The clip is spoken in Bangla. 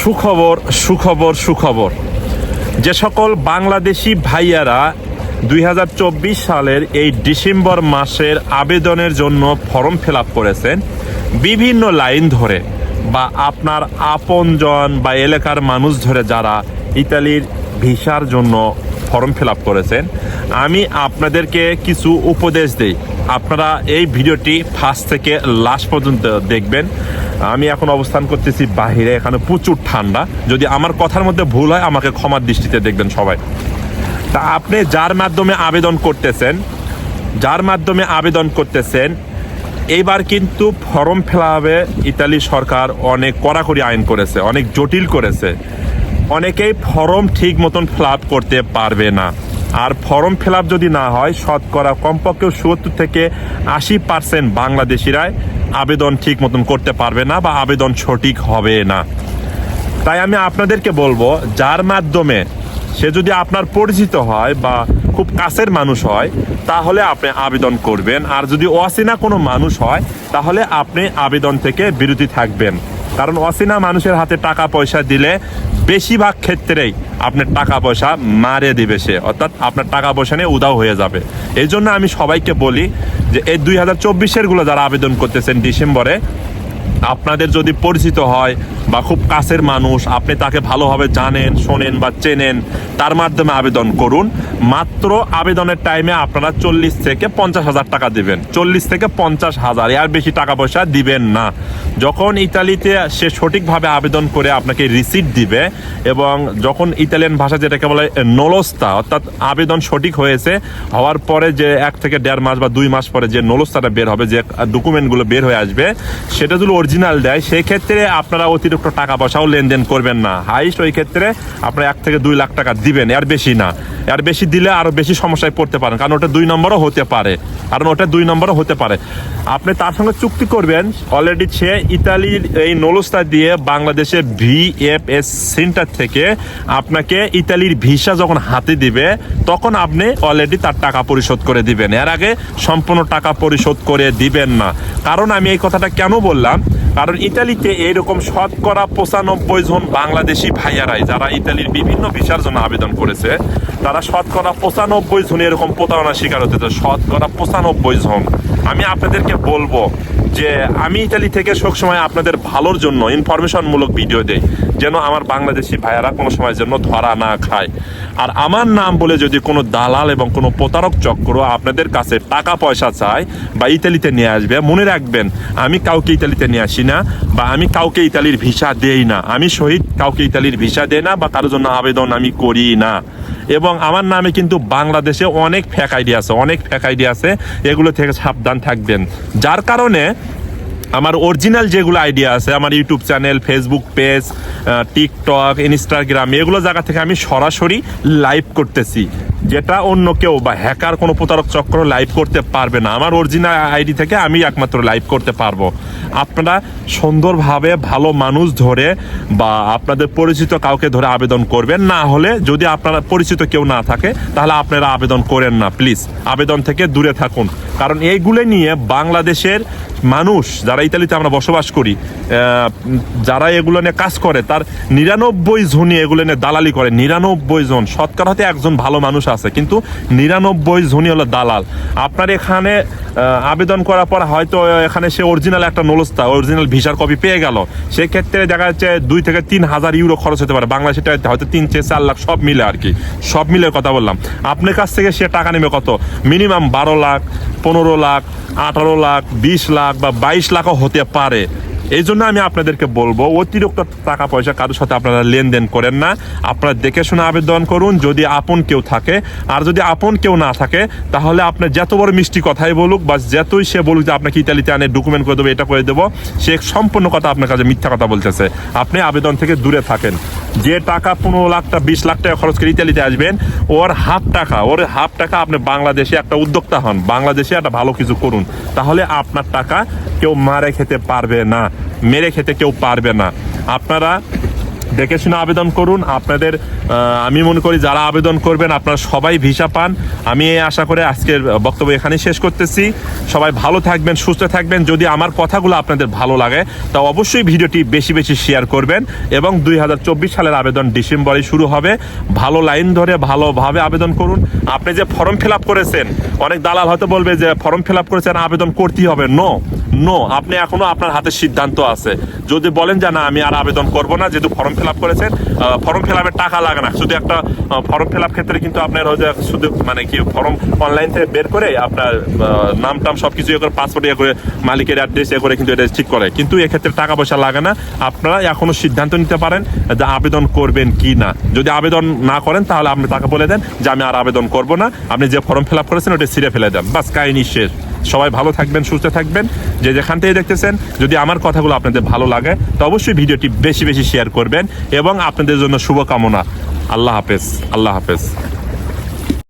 সুখবর সুখবর সুখবর। যে সকল বাংলাদেশি ভাইয়ারা দুই হাজার চব্বিশ সালের এই ডিসেম্বর মাসের আবেদনের জন্য ফর্ম ফিল করেছেন, বিভিন্ন লাইন ধরে বা আপনার আপনজন বা এলাকার মানুষ ধরে যারা ইতালির ভিসার জন্য ফর্ম ফিল আপ করেছেন। আমি আপনাদেরকে কিছু উপদেশ দেই। আপনারা এই ভিডিওটি ফার্স্ট থেকে লাস্ট পর্যন্ত দেখবেন। আমি এখন অবস্থান করতেছি বাহিরে, এখানে প্রচুর ঠান্ডা। যদি আমার কথার মধ্যে ভুল হয়, আমাকে ক্ষমার দৃষ্টিতে দেখবেন সবাই। তা আপনি যার মাধ্যমে আবেদন করতেছেন, যার মাধ্যমে আবেদন করতেছেন এইবার কিন্তু ফর্ম ফেলাবে ইতালি সরকার অনেক কড়াকড়ি আইন করেছে, অনেক জটিল করেছে। অনেকেই ফর্ম ঠিক মতন ফিল করতে পারবে না। আর ফর্ম ফিল যদি না হয়, শতকরা কমপক্ষে সত্তর থেকে আশি পার্সেন্ট বাংলাদেশিরাই আবেদন ঠিক মতন করতে পারবে না বা আবেদন সঠিক হবে না। তাই আমি আপনাদেরকে বলব, যার মাধ্যমে সে যদি আপনার পরিচিত হয় বা খুব কাছের মানুষ হয়, তাহলে আপনি আবেদন করবেন। আর যদি অচেনা কোনো মানুষ হয়, তাহলে আপনি আবেদন থেকে বিরতি থাকবেন। কারণ অচেনা মানুষের হাতে টাকা পয়সা দিলে বেশিরভাগ ক্ষেত্রেই আপনার টাকা পয়সা মারে দিবে সে। অর্থাৎ আপনার টাকা পয়সা নিয়ে উদাও হয়ে যাবে। এই জন্য আমি সবাইকে বলি যে এই দুই হাজার চব্বিশেরগুলো যারা আবেদন করতেছেন ডিসেম্বরে, আপনাদের যদি পরিচিত হয় বা খুব কাছের মানুষ, আপনি তাকে ভালোভাবে জানেন, শোনেন বা চেনেন, তার মাধ্যমে আবেদন করুন। মাত্র আবেদনের টাইমে আপনারা চল্লিশ থেকে পঞ্চাশ হাজার টাকা দিবেন। চল্লিশ থেকে পঞ্চাশ হাজার, এর বেশি টাকা পয়সা দিবেন না। যখন ইতালিতে সে সঠিকভাবে আবেদন করে আপনাকে রিসিট দিবে এবং যখন ইতালিয়ান ভাষা যেটাকে বলে নলস্তা অর্থাৎ আবেদন সঠিক হয়েছে, হওয়ার পরে যে এক থেকে দেড় মাস বা দুই মাস পরে যে নলস্তাটা বের হবে, যে ডকুমেন্টগুলো বের হয়ে আসবে, সেটা যদি অরিজিনাল দেয়, সেক্ষেত্রে আপনারা অতিরিক্ত টাকা পয়সাও লেনদেন করবেন না। হাইস্ট ওই ক্ষেত্রে আপনারা এক থেকে দুই লাখ টাকা দিবেন, এর বেশি না। এর বেশি দিলে আরও বেশি সমস্যায় পড়তে পারেন, কারণ ওটা দুই নম্বরও হতে পারে। কারণ ওটা দুই নম্বরও হতে পারে। আপনি তার সঙ্গে চুক্তি করবেন অলরেডি সে ইতালির এই নলস্তা দিয়ে বাংলাদেশের ভিএফএস সেন্টার থেকে আপনাকে ইতালির ভিসা যখন হাতে দিবে, তখন আপনি অলরেডি তার টাকা পরিশোধ করে দিবেন। এর আগে সম্পূর্ণ টাকা পরিশোধ করে দিবেন না। কারণ আমি এই কথাটা কেন বললাম? কারণ ইতালিতে এরকম শতকরা পঁচানব্বই জন বাংলাদেশি ভাইয়ারাই যারা ইতালির বিভিন্ন ভিসার জন্য আবেদন করেছে, তারা শতকরা পঁচানব্বই জন এরকম প্রতারণার শিকার হতে শতকরা পঁচানব্বই জন। আমি আপনাদেরকে বলব যে আমি ইতালি থেকে সবসময় আপনাদের ভালোর জন্য ইনফরমেশনমূলক ভিডিও দেই, যেন আমার বাংলাদেশি ভাইয়ারা কোনো সময় যেন ধরা না খায়। আর আমার নাম বলে যদি কোনো দালাল এবং কোনো প্রতারক চক্র আপনাদের কাছে টাকা পয়সা চায় বা ইতালিতে নিয়ে আসবে, মনে রাখবেন, আমি কাউকে ইতালিতে নিয়ে আসি না বা আমি কাউকে ইতালির ভিসা দেই না। আমি শহীদ কাউকে ইতালির ভিসা দেই না বা কারোর জন্য আবেদন আমি করি না। এবং আমার নামে কিন্তু বাংলাদেশে অনেক ফ্যাক আইডি আছে, অনেক ফ্যাক আইডি আছে। এগুলো থেকে সাবধান থাকবেন। যার কারণে আমার অরিজিনাল যেগুলো আইডিয়া আছে, আমার YouTube channel Facebook page TikTok Instagram এগুলো জায়গা থেকে আমি সরাসরি লাইভ করতেছি। যেটা অন্য কেউ বা হ্যাকার কোনো প্রতারক চক্র লাইভ করতে পারবে না। আমার অরিজিনাল আইডি থেকে আমি একমাত্র লাইভ করতে পারব। আপনারা সুন্দরভাবে ভালো মানুষ ধরে বা আপনাদের পরিচিত কাউকে ধরে আবেদন করবেন। না হলে যদি আপনারা পরিচিত কেউ না থাকে, তাহলে আপনারা আবেদন করেন না প্লিজ আবেদন থেকে দূরে থাকুন। কারণ এইগুলো নিয়ে বাংলাদেশের মানুষ যারা ইতালিতে আমরা বসবাস করি যারা এগুলো নিয়ে কাজ করে, তার নিরানব্বই জনই এগুলো নিয়ে দালালি করে। নিরানব্বই জন। শতকরা হতে একজন ভালো মানুষ আছে, কিন্তু নিরানব্বই জনই হলো দালাল। আপনার এখানে আবেদন করার পর হয়তো এখানে সে অরিজিনাল একটা নলস্তা অরিজিনাল ভিসার কপি পেয়ে গেল। সেক্ষেত্রে দেখা যাচ্ছে দুই থেকে তিন হাজার ইউরো খরচ হতে পারে। বাংলাদেশে হয়তো তিন থেকে চার লাখ, সব মিলে আর কি। সব মিলে কথা বললাম। আপনার কাছ থেকে সে টাকা নেবে কত? মিনিমাম বারো লাখ, পনেরো লাখ, আঠারো লাখ, বিশ লাখ বা বাইশ লাখও হতে পারে। এই জন্য আমি আপনাদেরকে বলব, অতিরিক্ত টাকা পয়সা কারোর সাথে আপনারা লেনদেন করেন না। আপনারা দেখে শুনে আবেদন করুন, যদি আপন কেউ থাকে। আর যদি আপন কেউ না থাকে, তাহলে আপনার যত বড় মিষ্টি কথাই বলুক বা যতই সে বলুক যে আপনাকে ইতালিতে আনে ডকুমেন্ট করে দেবো, এটা করে দেবো, সে সম্পূর্ণ কথা আপনার কাছে মিথ্যা কথা বলতেছে। আপনি আবেদন থেকে দূরে থাকেন। যে টাকা পনেরো লাখটা বিশ লাখ টাকা খরচ করে ইতালিতে আসবেন, ওর হাফ টাকা, ওর হাফ টাকা আপনি বাংলাদেশে একটা উদ্যোক্তা হন, বাংলাদেশে একটা ভালো কিছু করুন, তাহলে আপনার টাকা কেউ মারে খেতে পারবে না, মেরে খেতে কেউ পারবে না। আপনারা দেখে শুনে আবেদন করুন। আপনাদের আমি মনে করি যারা আবেদন করবেন, আপনারা সবাই ভিসা পান। আমি এই আশা করে আজকের বক্তব্য এখানেই শেষ করতেছি। সবাই ভালো থাকবেন, সুস্থ থাকবেন। যদি আমার কথাগুলো আপনাদের ভালো লাগে, তা অবশ্যই ভিডিওটি বেশি বেশি শেয়ার করবেন এবং দুই হাজার চব্বিশ সালের আবেদন ডিসেম্বরে শুরু হবে। ভালো লাইন ধরে ভালোভাবে আবেদন করুন। আপনি যে ফর্ম ফিল করেছেন, অনেক দালাল হয়তো বলবে যে, ফর্ম ফিল করেছেন, আবেদন করতেই হবে। নো। নো আপনি এখনও আপনার হাতে সিদ্ধান্ত আছে। যদি বলেন যে, না, আমি আর আবেদন করব না, যেহেতু ফর্ম ফিল আপ করেছেন ফর্ম ফিল আপের টাকা লাগে না। শুধু একটা ফর্ম ফিল আপ ক্ষেত্রে কিন্তু আপনার হয়তো শুধু মানে কি, ফর্ম অনলাইন থেকে বের করে আপনার নাম টাম সব কিছু ইয়ে করে পাসপোর্ট ইয়ে করে, মালিকের অ্যাড্রেস ইয়ে করে কিন্তু এটা ঠিক করে। কিন্তু এক্ষেত্রে টাকা পয়সা লাগে না। আপনারা এখনও সিদ্ধান্ত নিতে পারেন যে, আবেদন করবেন কি না। যদি আবেদন না করেন, তাহলে আপনি তাকে বলে দেন যে, আমি আর আবেদন করব না। আপনি যে ফর্ম ফিল আপ করেছেন, ওটা ছিঁড়ে ফেলে দেন। বাস, কাহিনী শেষ। সবাই ভালো থাকবেন, সুস্থ থাকবেন। যে যেখান থেকে দেখতেছেন, যদি আমার কথাগুলো আপনাদের ভালো লাগে, তো অবশ্যই ভিডিওটি বেশি বেশি শেয়ার করবেন এবং আপনাদের জন্য শুভকামনা। আল্লাহ হাফেজ আল্লাহ হাফেজ।